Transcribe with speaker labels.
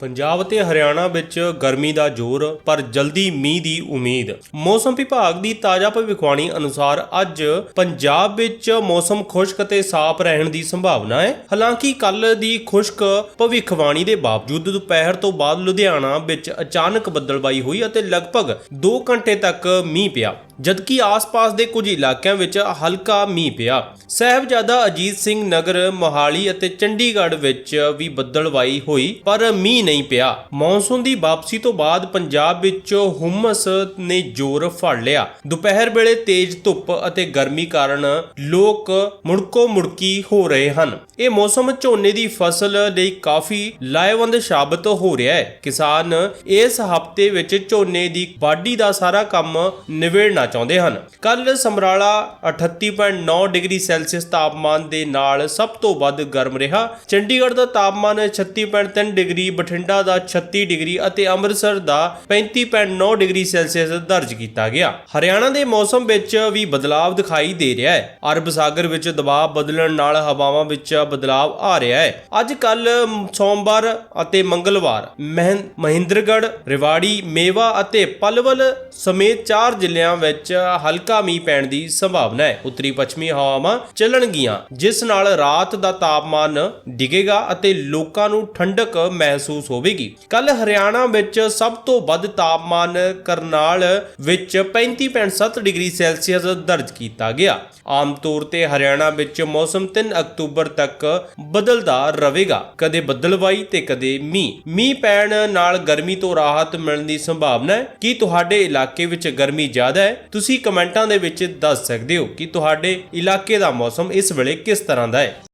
Speaker 1: ਪੰਜਾਬ ਅਤੇ ਹਰਿਆਣਾ ਵਿੱਚ ਗਰਮੀ ਦਾ ਜ਼ੋਰ, ਪਰ ਜਲਦੀ ਮੀਂਹ ਦੀ ਉਮੀਦ। ਮੌਸਮ ਵਿਭਾਗ ਦੀ ਤਾਜ਼ਾ ਭਵਿੱਖਬਾਣੀ ਅਨੁਸਾਰ ਅੱਜ ਪੰਜਾਬ ਵਿੱਚ ਮੌਸਮ ਖੁਸ਼ਕ ਅਤੇ ਸਾਫ਼ ਰਹਿਣ ਦੀ ਸੰਭਾਵਨਾ ਹੈ। ਹਾਲਾਂਕਿ ਕੱਲ ਦੀ ਖੁਸ਼ਕ ਭਵਿੱਖਬਾਣੀ ਦੇ ਬਾਵਜੂਦ ਦੁਪਹਿਰ ਤੋਂ ਬਾਅਦ ਲੁਧਿਆਣਾ ਵਿੱਚ ਅਚਾਨਕ ਬੱਦਲਬਾਈ ਹੋਈ ਅਤੇ ਲਗਭਗ 2 ਘੰਟੇ ਤੱਕ ਮੀਂਹ ਪਿਆ। ਜਦਕਿ ਆਸ-ਪਾਸ ਦੇ ਕੁਝ ਇਲਾਕਿਆਂ ਵਿੱਚ ਹਲਕਾ ਮੀਂਹ ਪਿਆ। ਸਾਹਿਬਜ਼ਾਦਾ ਅਜੀਤ ਸਿੰਘ ਨਗਰ, ਮੋਹਾਲੀ ਅਤੇ ਚੰਡੀਗੜ੍ਹ ਵਿੱਚ ਵੀ ਬੱਦਲਵਾਈ ਹੋਈ, ਪਰ ਮੀਂਹ ਨਹੀਂ ਪਿਆ। ਮੌਨਸੂਨ ਦੀ ਵਾਪਸੀ ਤੋਂ ਬਾਅਦ ਪੰਜਾਬ ਵਿੱਚ ਹੁਮਸ ਨੇ ਜ਼ੋਰ ਫੜ ਲਿਆ। ਦੁਪਹਿਰ ਵੇਲੇ ਤੇਜ਼ ਧੁੱਪ ਅਤੇ ਗਰਮੀ ਕਾਰਨ ਲੋਕ ਮੁੜਕੋ ਮੁੜਕੀ ਹੋ ਰਹੇ ਹਨ। ਇਹ ਮੌਸਮ ਝੋਨੇ ਦੀ ਫਸਲ ਲਈ ਕਾਫੀ ਲਾਹੇਵੰਦ ਸਾਬਤ ਹੋ ਰਿਹਾ ਹੈ। ਕਿਸਾਨ ਇਸ ਹਫ਼ਤੇ ਵਿੱਚ ਝੋਨੇ ਦੀ ਵਾਢੀ ਦਾ ਸਾਰਾ ਕੰਮ ਨਿਬੇੜਨਾ ਚਾਹੁੰਦੇ ਹਨ। ਕੱਲ ਸਮਰਾਲਾ 38.9 ਡਿਗਰੀ ਸੈਲਸੀਅਸ ਤਾਪਮਾਨ ਦੇ ਨਾਲ ਸਭ ਤੋਂ ਵੱਧ ਗਰਮ ਰਿਹਾ। ਚੰਡੀਗੜ੍ਹ ਦਾ ਤਾਪਮਾਨ 36.3 ਡਿਗਰੀ, ਬਠਿੰਡਾ ਦਾ 36 ਡਿਗਰੀ ਅਤੇ ਅੰਮ੍ਰਿਤਸਰ ਦਾ 35.9 ਡਿਗਰੀ ਸੈਲਸੀਅਸ ਦਰਜ ਕੀਤਾ ਗਿਆ। ਹਰਿਆਣਾ ਦੇ ਮੌਸਮ ਵਿੱਚ ਵੀ ਬਦਲਾਅ ਦਿਖਾਈ ਦੇ ਰਿਹਾ ਹੈ। ਅਰਬ ਸਾਗਰ ਵਿੱਚ ਦਬਾਅ ਬਦਲਣ ਨਾਲ ਹਵਾਵਾਂ ਵਿੱਚ ਬਦਲਾਅ ਆ ਰਿਹਾ ਹੈ। ਅੱਜ ਕੱਲ ਸੋਮਵਾਰ ਅਤੇ ਮੰਗਲਵਾਰ ਮਹਿੰ- ਮਹਿੰਦਰਗੜ੍ਹ, ਰਿਵਾੜੀ, ਮੇਵਾ ਅਤੇ ਪਲਵਲ ਸਮੇਤ ਚਾਰ ਜ਼ਿਲ੍ਹਿਆਂ ਵਿੱਚ ਹਲਕਾ ਮੀਂਹ ਪੈਣ ਦੀ ਸੰਭਾਵਨਾ ਹੈ। ਉੱਤਰੀ ਪੱਛਮੀ ਹਵਾਵਾਂ ਚੱਲਣਗੀਆਂ, ਜਿਸ ਨਾਲ ਰਾਤ ਦਾ ਤਾਪਮਾਨ ਡਿੱਗੇਗਾ ਅਤੇ ਲੋਕਾਂ ਨੂੰ ਠੰਡਕ ਮਹਿਸੂਸ ਹੋਵੇਗੀ। ਕੱਲ ਹਰਿਆਣਾ ਵਿੱਚ ਸਭ ਤੋਂ ਵੱਧ ਤਾਪਮਾਨ ਕਰਨਾਲ ਵਿੱਚ 35.7 ਡਿਗਰੀ ਸੈਲਸੀਅਸ ਦਰਜ ਕੀਤਾ ਗਿਆ। ਆਮ ਤੌਰ ਤੇ ਹਰਿਆਣਾ ਵਿੱਚ ਮੌਸਮ 3 ਅਕਤੂਬਰ ਤੱਕ ਬਦਲਦਾ ਰਹੇਗਾ। ਕਦੇ ਬੱਦਲਵਾਈ ਤੇ ਕਦੇ ਮੀਂਹ। ਮੀਂਹ ਪੈਣ ਨਾਲ ਗਰਮੀ ਤੋਂ ਰਾਹਤ ਮਿਲਣ ਦੀ ਸੰਭਾਵਨਾ ਹੈ। ਕੀ ਤੁਹਾਡੇ ਇਲਾਕੇ ਵਿੱਚ ਗਰਮੀ ਜ਼ਿਆਦਾ ਹੈ? ਤੁਸੀਂ ਕਮੈਂਟਾਂ ਦੇ ਵਿੱਚ ਦੱਸ ਸਕਦੇ ਹੋ ਕਿ ਤੁਹਾਡੇ ਇਲਾਕੇ ਦਾ ਮੌਸਮ ਇਸ ਵੇਲੇ ਕਿਸ ਤਰ੍ਹਾਂ ਦਾ ਹੈ।